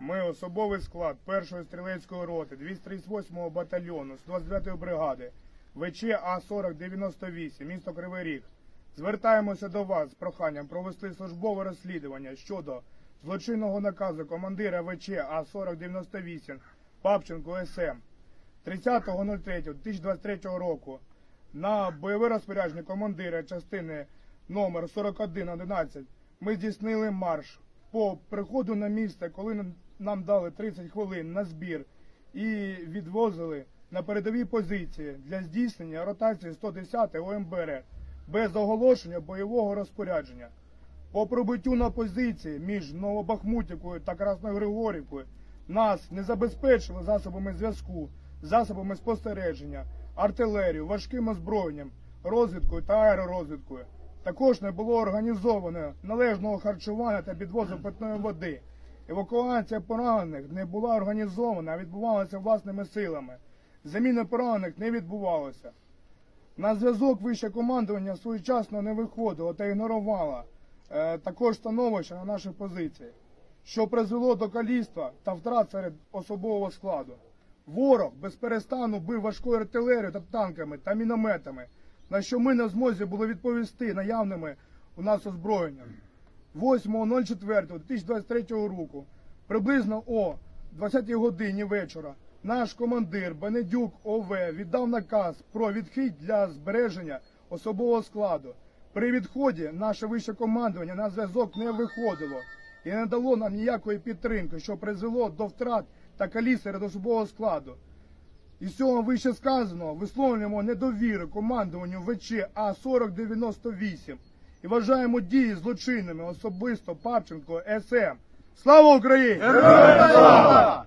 Ми особовий склад 1-ї стрілецької роти 238-го батальйону 129-ї бригади ВЧ А4098, місто Кривий Ріг. Звертаємося до вас з проханням провести службове розслідування щодо злочинного наказу командира ВЧ А4098 Папченко СМ 30.03.2023 року на бойове розпорядження командира частини номер 4111 ми здійснили марш по приходу на місце, коли нам- дали 30 хвилин на збір і відвозили на передові позиції для здійснення ротації 110 ОМБР без оголошення бойового розпорядження. По прибуттю на позиції між Новобахмутівкою та Красногригорівкою нас не забезпечили засобами зв'язку, засобами спостереження, артилерією, важким озброєнням, розвідкою та аеророзвідкою. Також не було організовано належного харчування та підвозу питної води. Евакуація поранених не була організована, а відбувалася власними силами. Заміни поранених не відбувалося. На зв'язок вище командування своєчасно не виходило та ігнорувало е, також становище на нашій позиції, що призвело до каліцтва та втрат серед особового складу. Ворог без перестану бив важкою артилерією та танками та мінометами, на що ми в змозі були відповісти наявними у нас озброєнням. 8.04.2023 року, приблизно о 20 годині вечора, наш командир Бенедюк ОВ віддав наказ про відхід для збереження особового складу. При відході наше вище командування на зв'язок не виходило і не дало нам ніякої підтримки, що призвело до втрат та каліць серед особового складу. Із цього вище сказано, висловлюємо недовіру командуванню ВЧ А4098 і вважаємо дії злочинними особисто Павченко СМ. Слава Україні! Героям слава!